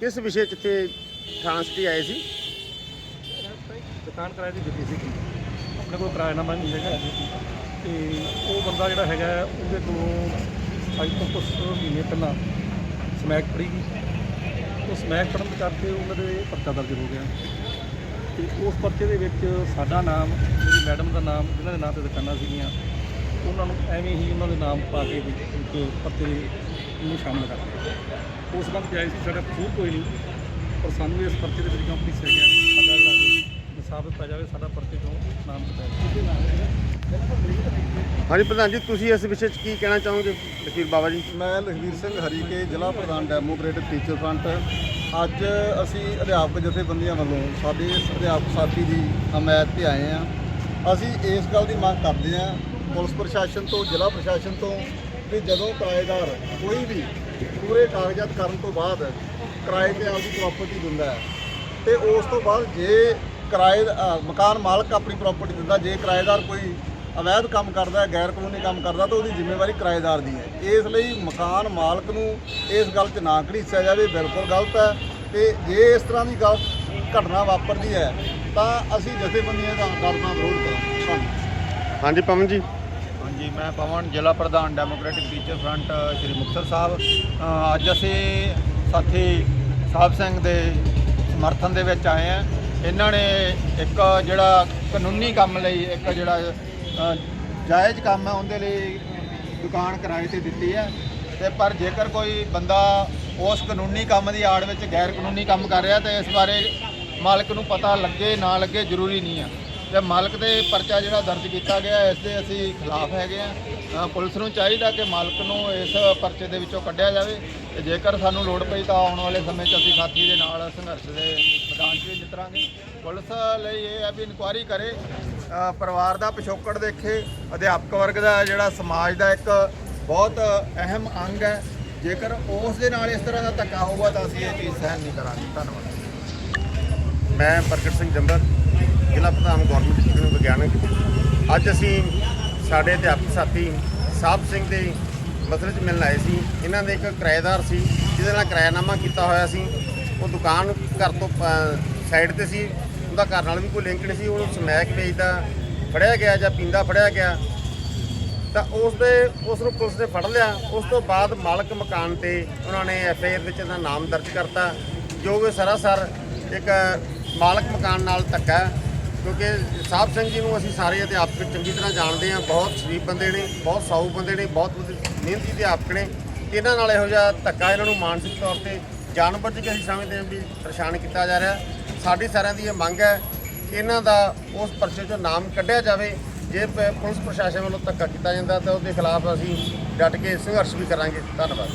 ਕਿਸ ਵਿਸ਼ੇ 'ਚ ਇੱਥੇ ਥਾਣਾ ਸਿਟੀ ਆਏ ਸੀ? ਦੁਕਾਨ ਕਿਰਾਏ ਦੀ ਦਿੱਤੀ ਸੀ ਆਪਣੇ ਕੋਲ ਕਿਰਾਏਨਾਮਾ ਨਹੀਂ ਹੈਗਾ ਤੇ ਉਹ ਬੰਦਾ ਜਿਹੜਾ ਹੈਗਾ, ਉਹਦੇ ਕੋਲੋਂ ਅੱਜ ਤੋਂ ਕੁਛ ਮਹੀਨੇ ਪਹਿਲਾਂ ਸਮੈਕ ਫੜੀ ਗਈ। ਉਹ ਸਮੈਕ ਫੜਨ ਦੇ ਕਰਕੇ ਉਹਨਾਂ ਦੇ ਪਰਚਾ ਦਰਜ ਹੋ ਗਿਆ। ਤੇ ਉਸ ਪਰਚੇ ਦੇ ਵਿੱਚ ਸਾਡਾ ਨਾਮ, ਮੇਰੀ ਮੈਡਮ ਦਾ ਨਾਮ, ਜਿਨ੍ਹਾਂ ਦੇ ਨਾਂ ਤੇ ਦੁਕਾਨਾਂ ਸੀਗੀਆਂ, ਉਹਨਾਂ ਨੂੰ ਐਵੇਂ ਹੀ ਉਹਨਾਂ ਦੇ ਨਾਮ ਪਾ ਕੇ ਇੱਕ ਪਰਚੇ ਦੇ ਨੂੰ ਸ਼ਾਮਲ ਕਰ ਦਿੱਤਾ। ਉਸ ਗੱਲ ਜਾਇਜ਼ ਸੀ ਸਾਡਾ ਕਸੂਰ ਕੋਈ ਨਹੀਂ। ਪਰ ਸਾਨੂੰ ਇਸ ਪਰਚੇ ਦੇ ਵਿੱਚ ਕਿਉਂ ਪੁਲਿਸ ਗਿਆ ਸਾਡਾ ਜਿਹੜਾ ਸਾਬਤ ਪੈ ਜਾਵੇ ਸਾਡਾ ਪਰਚੇ ਤੋਂ ਨਾਮ ਕਟਾਇਆ ਹਾਂਜੀ ਪ੍ਰਧਾਨ ਜੀ ਤੁਸੀਂ ਇਸ ਵਿਸ਼ੇ 'ਚ ਕੀ ਕਹਿਣਾ ਚਾਹੋਗੇ ਵਕੀਲ ਬਾਬਾ ਜੀ? ਮੈਂ ਲਖਵੀਰ ਸਿੰਘ ਹਰੀਕੇ ਜ਼ਿਲ੍ਹਾ ਪ੍ਰਧਾਨ ਡੈਮੋਕ੍ਰੇਟਿਕ ਟੀਚਰ ਫਰੰਟ ਅੱਜ ਅਸੀਂ ਅਧਿਆਪਕ ਜਥੇਬੰਦੀਆਂ ਵੱਲੋਂ ਸਾਡੇ ਇਸ ਅਧਿਆਪਕ ਸਾਥੀ ਦੀ ਹਮਾਇਤ ਤੇ ਆਏ ਆ ਅਸੀਂ ਇਸ ਗੱਲ ਦੀ ਮੰਗ ਕਰਦੇ ਆ ਪੁਲਿਸ ਪ੍ਰਸ਼ਾਸਨ ਤੋਂ ਜ਼ਿਲ੍ਹਾ ਪ੍ਰਸ਼ਾਸਨ ਤੋਂ ਕਿ ਜਦੋਂ ਕਿਰਾਏਦਾਰ ਕੋਈ ਵੀ ਪੂਰੇ ਕਾਗਜ਼ਾਤ ਕਰਨ ਤੋਂ ਬਾਅਦ ਕਿਰਾਏ ਤੇ ਆਪਦੀ ਪ੍ਰਾਪਰਟੀ ਦਿੰਦਾ ਹੈ ਤੇ ਉਸ ਤੋਂ ਬਾਅਦ ਜੇ ਕਿਰਾਏ ਅ, ਮਕਾਨ ਮਾਲਕ ਆਪਣੀ ਪ੍ਰਾਪਰਟੀ ਦਿੰਦਾ ਜੇ ਕਿਰਾਏਦਾਰ ਕੋਈ ਅਵੈਧ ਕੰਮ ਕਰਦਾ ਹੈ ਗੈਰ ਕਾਨੂੰਨੀ ਕੰਮ ਕਰਦਾ ਤਾਂ ਉਹਦੀ ਜ਼ਿੰਮੇਵਾਰੀ ਕਿਰਾਏਦਾਰ ਦੀ ਹੈ। ਇਸ ਲਈ ਮਕਾਨ ਮਾਲਕ ਨੂੰ ਇਸ ਗੱਲ 'ਚ ਨਾ ਘੜੀਸਿਆ ਜਾਵੇ ਬਿਲਕੁਲ ਗਲਤ ਹੈ। ਤੇ ਜੇ ਇਸ ਤਰ੍ਹਾਂ ਦੀ ਗੱਲ ਘਟਨਾ ਵਾਪਰਦੀ ਹੈ ਤਾਂ ਅਸੀਂ ਜਥੇਬੰਦੀਆਂ ਦਾ ਗੱਲ ਦਾ ਵਿਰੋਧ ਕਰਾਂਗੇ। ਧੰਨਵਾਦ। ਹਾਂਜੀ ਪਵਨ ਜੀ। ਹਾਂਜੀ, ਮੈਂ ਪਵਨ, ਜ਼ਿਲ੍ਹਾ ਪ੍ਰਧਾਨ democratic teacher front Shri Muktsar Sahib. ਅੱਜ ਅਸੀਂ ਸਾਥੀ ਸਾਹਿਬ ਸਿੰਘ ਦੇ ਸਮਰਥਨ ਦੇ ਵਿੱਚ ਆਏ ਆ ਇਹਨਾਂ ਨੇ ਇੱਕ ਜਿਹੜਾ ਕਾਨੂੰਨੀ ਕੰਮ ਲਈ, ਇੱਕ ਜਿਹੜਾ ਜਾਇਜ਼ ਕੰਮ ਹੈ, ਉਹਦੇ ਲਈ ਦੁਕਾਨ ਕਿਰਾਏ ਤੇ ਦਿੱਤੀ ਹੈ। ਤੇ ਪਰ ਜੇਕਰ ਕੋਈ ਬੰਦਾ ਉਸ ਕਾਨੂੰਨੀ ਕੰਮ ਦੀ ਆੜ ਵਿੱਚ ਗੈਰ ਕਾਨੂੰਨੀ ਕੰਮ ਕਰ ਰਿਹਾ, ਤੇ ਇਸ ਬਾਰੇ ਮਾਲਕ ਨੂੰ ਪਤਾ ਲੱਗੇ, ਨਾ ਲੱਗੇ, ਜ਼ਰੂਰੀ ਨਹੀਂ ਆ। ਤੇ ਮਾਲਕ ਦੇ ਪਰਚਾ ਜਿਹੜਾ ਦਰਜ ਕੀਤਾ ਗਿਆ, ਇਸ ਦੇ ਅਸੀਂ ਖਿਲਾਫ ਹੈਗੇ ਆ ਪੁਲਿਸ ਨੂੰ ਚਾਹੀਦਾ ਕਿ ਮਾਲਕ ਨੂੰ ਇਸ ਪਰਚੇ ਦੇ ਵਿੱਚੋਂ ਕੱਢਿਆ ਜਾਵੇ। ਤੇ ਜੇਕਰ ਸਾਨੂੰ ਲੋੜ ਪਈ ਤਾਂ ਆਉਣ ਵਾਲੇ ਸਮੇਂ 'ਚ ਅਸੀਂ ਸਾਥੀ ਦੇ ਨਾਲ ਸੰਘਰਸ਼ ਦੇ ਮੈਦਾਨ 'ਚ ਵੀ ਜਿੱਤਰਾਂਗੇ। ਪੁਲਿਸ ਲਈ ਇਹ ਹੈ ਵੀ ਇਨਕੁਆਇਰੀ ਕਰੇ। ਪਰਿਵਾਰ ਦਾ ਪਿਛੋਕੜ ਦੇਖੇ। ਅਧਿਆਪਕ ਵਰਗ ਦਾ ਜਿਹੜਾ ਸਮਾਜ ਦਾ ਇੱਕ ਬਹੁਤ ਅਹਿਮ ਅੰਗ ਹੈ। ਜੇਕਰ ਉਸ ਦੇ ਨਾਲ ਇਸ ਤਰ੍ਹਾਂ ਦਾ ਧੱਕਾ ਹੋਊਗਾ ਤਾਂ ਅਸੀਂ ਇਹ ਚੀਜ਼ ਸਹਿਣ ਨਹੀਂ ਕਰਾਂਗੇ। ਧੰਨਵਾਦ। ਮੈਂ ਪ੍ਰਗਟ ਸਿੰਘ ਜੰਬਰ। ਜ਼ਿਲ੍ਹਾ ਪ੍ਰਧਾਨ ਗਵਰਨਮੈਂਟ ਸਿੱਖਿਆ ਵਿਗਿਆਨਕ ਅੱਜ ਅਸੀਂ ਸਾਡੇ ਅਧਿਆਪਕ ਸਾਥੀ ਸਾਹਿਬ ਸਿੰਘ ਦੇ ਮਸਲੇ 'ਚ ਮਿਲਣ ਆਏ ਸੀ। ਇਹਨਾਂ ਦੇ ਇੱਕ ਕਿਰਾਏਦਾਰ ਸੀ, ਜਿਹਦੇ ਨਾਲ ਕਿਰਾਇਆਨਾਮਾ ਕੀਤਾ ਹੋਇਆ ਸੀ। ਉਹ ਦੁਕਾਨ ਘਰ ਤੋਂ ਸਾਈਡ ਤੇ ਸੀ। ਉਹਦਾ ਘਰ ਨਾਲ ਵੀ ਕੋਈ ਲਿੰਕ ਨਹੀਂ ਸੀ। ਉਹਨੂੰ ਸਮੈਕ ਵੇਚਦਾ ਫੜਿਆ ਗਿਆ ਜਾਂ ਪੀਂਦਾ ਫੜਿਆ ਗਿਆ। ਤਾਂ ਉਸ ਦੇ ਉਸ ਨੂੰ ਪੁਲਿਸ ਨੇ ਫੜ ਲਿਆ। ਉਸ ਤੋਂ ਬਾਅਦ ਮਾਲਕ ਮਕਾਨ ਤੇ ਉਹਨਾਂ ਨੇ ਐਫ ਆਈ ਆਰ ਵਿੱਚ ਇਹਦਾ ਨਾਮ ਦਰਜ ਕਰਤਾ। ਜੋ ਕਿ ਸਰਾਸਰ ਇੱਕ ਮਾਲਕ ਮਕਾਨ ਨਾਲ ਧੱਕਾ ਹੈ, ਕਿਉਂਕਿ ਸਾਹਿਬ ਸਿੰਘ ਜੀ ਨੂੰ ਅਸੀਂ ਸਾਰੇ ਅਧਿਆਪਕ ਚੰਗੀ ਤਰ੍ਹਾਂ ਜਾਣਦੇ ਹਾਂ, ਬਹੁਤ ਸ਼ਰੀਫ ਬੰਦੇ ਨੇ, ਬਹੁਤ ਸਾਊ ਬੰਦੇ ਨੇ, ਬਹੁਤ ਮਿਹਨਤੀ ਅਧਿਆਪਕ ਨੇ ਇਹਨਾਂ ਨਾਲ ਇਹੋ ਜਿਹਾ ਧੱਕਾ ਇਹਨਾਂ ਨੂੰ ਮਾਨਸਿਕ ਤੌਰ ਤੇ ਜਾਨਵਰ ਕੇ ਅਸੀਂ ਸਮਝਦੇ ਹਾਂ ਵੀ ਪਰੇਸ਼ਾਨ ਕੀਤਾ ਜਾ ਰਿਹਾ। ਸਾਡੀ ਸਾਰਿਆਂ ਦੀ ਇਹ ਮੰਗ ਹੈ ਕਿ ਇਹਨਾਂ ਦਾ ਉਸ ਪਰਚੇ ਚੋਂ ਨਾਮ ਕੱਢਿਆ ਜਾਵੇ। ਜੇ ਪ- ਪੁਲਿਸ ਪ੍ਰਸ਼ਾਸਨ ਵੱਲੋਂ ਧੱਕਾ ਕੀਤਾ ਜਾਂਦਾ ਤਾਂ ਉਹਦੇ ਖਿਲਾਫ ਅਸੀਂ ਡਟ ਕੇ ਸੰਘਰਸ਼ ਵੀ ਕਰਾਂਗੇ। ਧੰਨਵਾਦ।